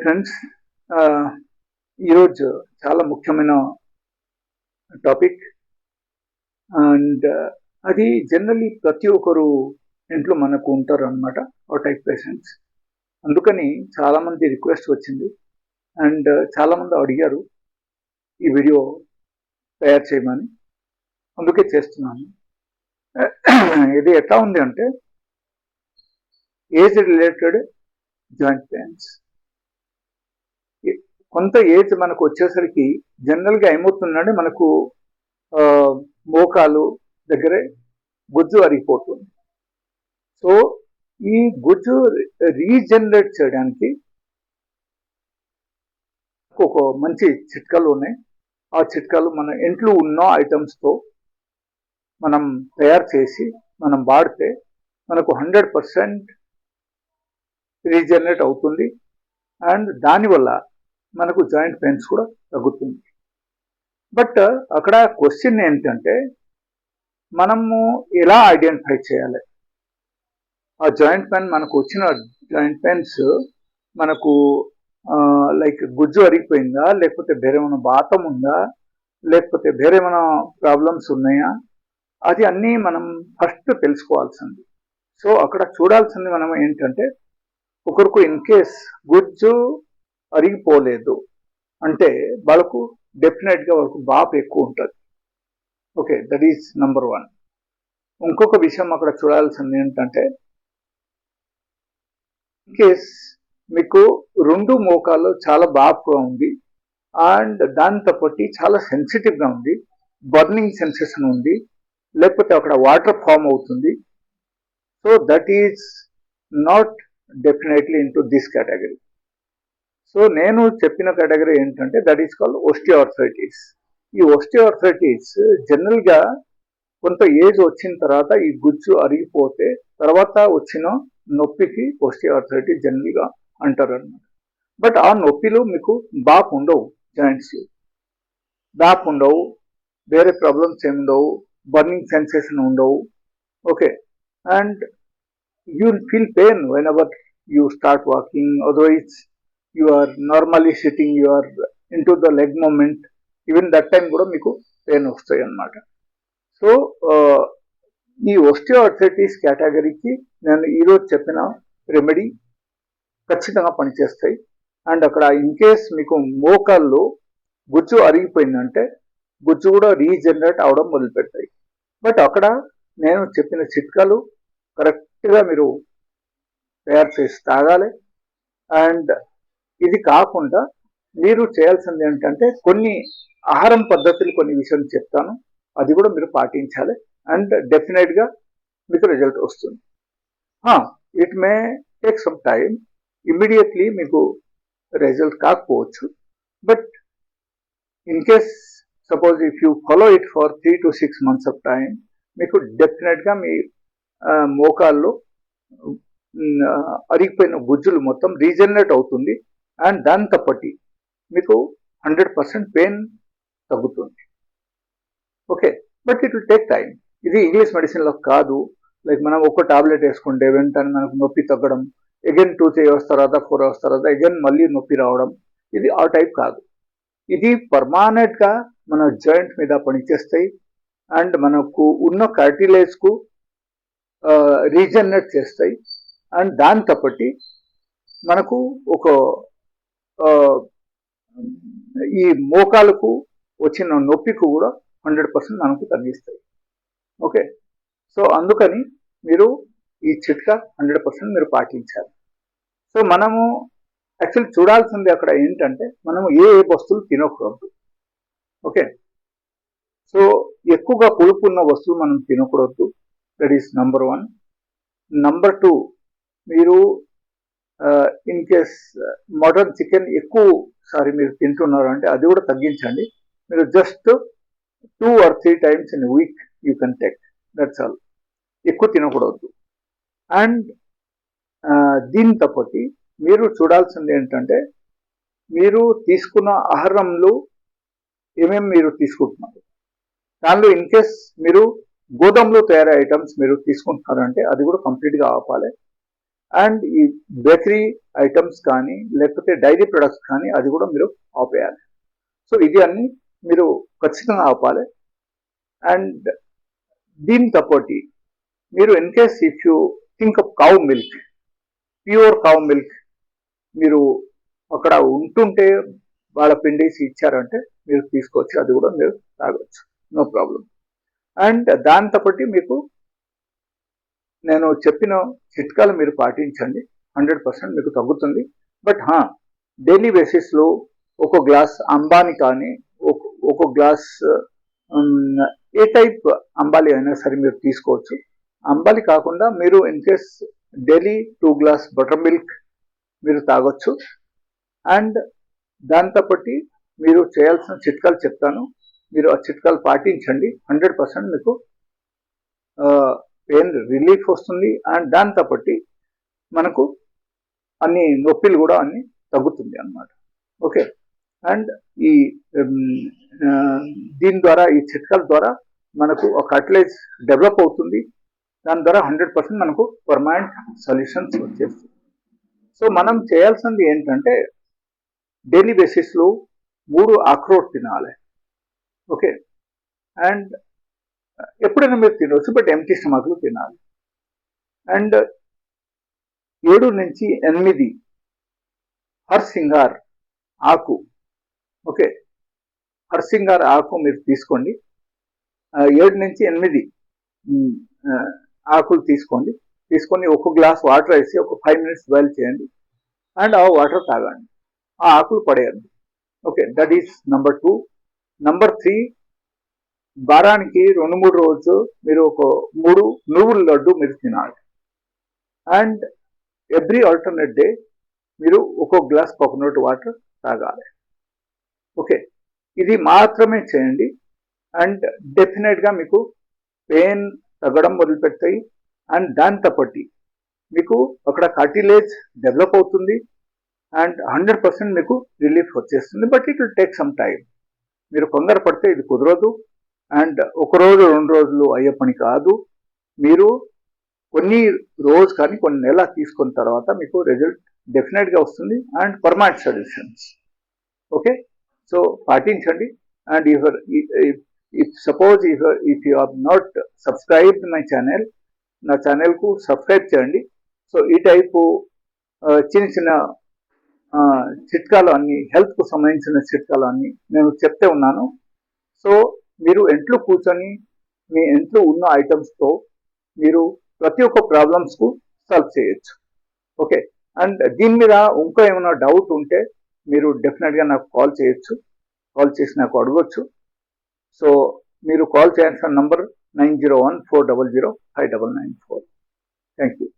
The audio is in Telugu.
ఫ్రెండ్స్ ఈరోజు చాలా ముఖ్యమైన టాపిక్. అండ్ అది జనరలీ ప్రతి ఒక్కరు ఇంట్లో మనకు ఉంటారు అనమాట ఆ టైప్ పేషెంట్స్. అందుకని చాలామంది రిక్వెస్ట్ వచ్చింది. అండ్ చాలామంది అడిగారు ఈ వీడియో తయారు చేయమని. అందుకే చేస్తున్నాను. ఇది ఎట్లా ఉంది అంటే ఏజ్ రిలేటెడ్ జాయింట్ పెయిన్స్. కొంత ఏజ్ మనకు వచ్చేసరికి జనరల్గా ఏమవుతుందంటే మనకు మోకాలు దగ్గరే గుజ్జు అరిగిపోతుంది. సో ఈ గుజ్జు రీజనరేట్ చేయడానికి ఒక మంచి చిట్కాలు ఉన్నాయి. ఆ చిట్కాలు మన ఇంట్లో ఉన్న ఐటమ్స్తో మనం తయారు చేసి మనం వాడితే మనకు హండ్రెడ్ పర్సెంట్ రీజనరేట్ అవుతుంది. అండ్ దానివల్ల మనకు జాయింట్ పెయిన్స్ కూడా తగ్గుతుంది. బట్ అక్కడ క్వశ్చన్ ఏంటంటే మనము ఎలా ఐడెంటిఫై చేయాలి? ఆ జాయింట్ పెయిన్ మనకు వచ్చిన జాయింట్ పెయిన్స్ మనకు లైక్ గుజ్జు అరిగిపోయిందా? లేకపోతే వేరేమైనా బాతం ఉందా? లేకపోతే వేరేమైనా ప్రాబ్లమ్స్ ఉన్నాయా? అది అన్నీ మనం ఫస్ట్ తెలుసుకోవాల్సింది. సో అక్కడ చూడాల్సింది మనం ఏంటంటే ఒకరికి ఇన్ కేస్ గుజ్జు అరిగిపోలేదు. అంటే వాళ్ళకు డెఫినెట్గా వాళ్ళకు బాపు ఎక్కువ ఉంటుంది. Okay that is number one ఇంకొక విషయం అక్కడ చూడాల్సింది ఏంటంటే ఇన్ కేస్ మీకు రెండు మోకాలు చాలా బాపుగా ఉంది అండ్ దాంతోపాటి చాలా సెన్సిటివ్గా ఉంది బర్నింగ్ సెన్సేషన్ ఉంది లేకపోతే అక్కడ వాటర్ ఫామ్ అవుతుంది so that is not definitely in this category so నేను చెప్పిన కేటగిరీ ఏంటంటే దట్ ఈస్ కాల్డ్ ఓస్టియోఆర్థరైటిస్ ఈ ఓస్టియోఆర్థరైటిస్ జనరల్గా కొంత ఏజ్ వచ్చిన తర్వాత ఈ గుజ్జు అరిగిపోతే తర్వాత వచ్చిన నొప్పికి ఓస్టియోఆర్థరైటిస్ జనరల్గా అంటారు అనమాట బట్ ఆ నొప్పిలో మీకు బాప్ ఉండవు జాయింట్స్ బాప్ ఉండవు వేరే ప్రాబ్లమ్స్ ఏమి ఉండవు బర్నింగ్ సెన్సేషన్ ఉండవు. Okay and you feel pain whenever you start walking otherwise you are are sitting you are are the leg movement movement that time కూడా మీకు పెయిన్ వస్తాయి అన్నమాట. సో ఈ ఓస్టియోఆర్థరైటిస్ కేటగిరీకి నేను ఈరోజు చెప్పిన రెమెడీ ఖచ్చితంగా పనిచేస్తాయి. అండ్ అక్కడ ఇన్ కేస్ మీకు మోకాల్లో గుజ్జు అరిగిపోయిందంటే గుజ్జు కూడా రీజనరేట్ అవడం మొదలుపెడతాయి. బట్ అక్కడ నేను చెప్పిన చిట్కాలు కరెక్ట్గా మీరు తయారు చేసి తాగాలి. అండ్ ఇది కాకుండా మీరు చేయాల్సింది ఏంటంటే కొన్ని ఆహారం పద్ధతులు కొన్ని విషయం చెప్తాను. అది కూడా మీరు పాటించాలి. అండ్ డెఫినెట్గా మీకు రిజల్ట్ వస్తుంది. It may take some time immediately మీకు రిజల్ట్ కాకపోవచ్చు. But in case suppose if you follow it for three to six months of time మీకు డెఫినెట్గా మీ మోకాల్లో అరిగిపోయిన గుజ్జులు మొత్తం రీజనరేట్ అవుతుంది. అండ్ దాని తప్పటి మీకు హండ్రెడ్ పర్సెంట్ పెయిన్ తగ్గుతుంది. Okay but it will take time ఇది ఇంగ్లీష్ మెడిసిన్లో కాదు. లైక్ మనం ఒక్క టాబ్లెట్ వేసుకుంటే వెంటనే మనకు నొప్పి తగ్గడం అగైన్ టూ త్రీ అవర్స్ తర్వాత ఫోర్ అవర్స్ తర్వాత అగైన్ మళ్ళీ నొప్పి రావడం ఇది ఆ టైప్ కాదు. ఇది పర్మానెంట్గా మన జాయింట్ మీద పనిచేస్తాయి. అండ్ మనకు ఉన్న cartilage రీజనరేట్ చేస్తాయి. అండ్ దాని తప్పటి మనకు ఒక ఈ మోకాలకు వచ్చిన నొప్పికి కూడా హండ్రెడ్ పర్సెంట్ మనకు తగ్గిస్తాయి. ఓకే? సో అందుకని మీరు ఈ చిట్కా హండ్రెడ్ పర్సెంట్ మీరు పాటించాలి. సో మనము యాక్చువల్లీ చూడాల్సింది అక్కడ ఏంటంటే మనము ఏ ఏ వస్తువులు తినకూడదు. ఓకే? సో ఎక్కువగా పులుపు ఉన్న వస్తువులు మనం తినకూడదు. That is number one number two మీరు ఇన్ కేస్ మటన్ చికెన్ ఎక్కువ సారి మీరు తింటున్నారు అంటే అది కూడా తగ్గించండి. మీరు just two or three times in week you can take that's all ఎక్కువ తినకూడదు. అండ్ దీని తప్పటి మీరు చూడాల్సింది ఏంటంటే మీరు తీసుకున్న ఆహారంలో ఏమేమి మీరు తీసుకుంటున్నారు? దానిలో ఇన్ కేస్ మీరు గోధుమలో తయారయ్యే ఐటమ్స్ మీరు తీసుకుంటున్నారంటే అది కూడా కంప్లీట్గా ఆపాలి. అండ్ ఈ బేకరీ ఐటమ్స్ కానీ లేకపోతే డైరీ ప్రొడక్ట్స్ కానీ అది కూడా మీరు ఆపేయాలి. సో ఇది అన్ని మీరు ఖచ్చితంగా ఆపాలి. అండ్ దీంతో పాటు మీరు in case if you think of cow milk pure cow milk మీరు అక్కడ ఉంటుంటే వాళ్ళ పిండేసి ఇచ్చారంటే మీరు తీసుకోవచ్చు అది కూడా మీరు తాగొచ్చు. నో ప్రాబ్లం అండ్ దాంతో పాటు మీకు నేను చెప్పిన చిట్కాలు మీరు పాటించండి. హండ్రెడ్ పర్సెంట్ మీకు తగ్గుతుంది. బట్ హా డైలీ బేసిస్లో ఒక గ్లాస్ అంబాని కానీ ఒక- ఒక గ్లాస్ ఏ టైప్ అంబాలి అయినా సరే మీరు తీసుకోవచ్చు. అంబాలి కాకుండా మీరు in case daily two glass butter milk మీరు తాగొచ్చు. అండ్ దాంతో బట్టి మీరు చేయాల్సిన చిట్కాలు చెప్తాను. మీరు ఆ చిట్కాలు పాటించండి. హండ్రెడ్ పర్సెంట్ మీకు పెయిన్ రిలీఫ్ వస్తుంది అండ్ దాంతో బట్టి మనకు అన్ని నొప్పిలు కూడా అన్ని తగ్గుతుంది అన్నమాట. ఓకే? అండ్ ఈ దీని ద్వారా ఈ చిట్కాల ద్వారా మనకు ఒక అట్లైజ్ డెవలప్ అవుతుంది. దాని ద్వారా హండ్రెడ్ పర్సెంట్ మనకు పర్మనెంట్ సొల్యూషన్స్ వచ్చేస్తుంది సో మనం చేయాల్సింది ఏంటంటే డైలీ బేసిస్లో మూడు అక్రోట్ తినాలి. ఓకే? అండ్ ఎప్పుడైనా మీరు తినవచ్చు. బట్ ఎంటీ స్టమక్లో తినాలి. అండ్ ఏడు నుంచి ఎనిమిది హర్సింగార్ ఆకు. ఓకే. హర్సింగార్ ఆకు మీరు తీసుకోండి. ఏడు నుంచి ఎనిమిది ఆకులు తీసుకోండి. తీసుకొని ఒక గ్లాస్ వాటర్ వేసి ఒక ఫైవ్ మినిట్స్ బాయిల్ చేయండి. అండ్ ఆ వాటర్ తాగండి. ఆ ఆకులు పడేయండి okay. That is number two. Number three వారానికి రెండు మూడు రోజు మీరు ఒక మూడు నువ్వుల లడ్డు మీరు తినాలి. అండ్ ఎవ్రీ ఆల్టర్నేట్ డే మీరు ఒక్కో గ్లాస్ కోకోనట్ వాటర్ తాగాలి. ఓకే. ఇది మాత్రమే చేయండి. అండ్ డెఫినెట్గా మీకు పెయిన్ తగ్గడం మొదలుపెడతాయి అండ్ దాంతోపాటి మీకు అక్కడ కార్టిలేజ్ డెవలప్ అవుతుంది. అండ్ హండ్రెడ్ పర్సెంట్ మీకు రిలీఫ్ వచ్చేస్తుంది. But it will take some time మీరు కొందరు పడితే ఇది కుదరదు. అండ్ ఒక రోజు రెండు రోజులు అయ్యే పని కాదు. మీరు కొన్ని రోజు కానీ కొన్ని నెల తీసుకున్న తర్వాత మీకు రిజల్ట్ డెఫినెట్గా వస్తుంది and permanent solutions okay so పాటించండి. And if if suppose if if you are not subscribe my channel నా ఛానల్కు సబ్స్క్రైబ్ చేయండి. సో ఈ టైపు చిన్న చిన్న చిట్కాలు అన్నీ హెల్త్కు సంబంధించిన చిట్కాలు అన్నీ నేను చెప్తే ఉన్నాను. సో మీరు ఇంట్లో కూర్చొని మీ ఇంట్లో ఉన్న ఐటమ్స్తో మీరు ప్రతి ఒక్క ప్రాబ్లమ్స్కు సాల్వ్ చేయొచ్చు. ఓకే అండ్ దీని మీద ఇంకా ఏమైనా డౌట్ ఉంటే మీరు డెఫినెట్గా నాకు కాల్ చేయొచ్చు. కాల్ చేసి నాకు అడగొచ్చు. సో మీరు కాల్ చేయాల్సిన number nine zero one four double zero five double nine four thank you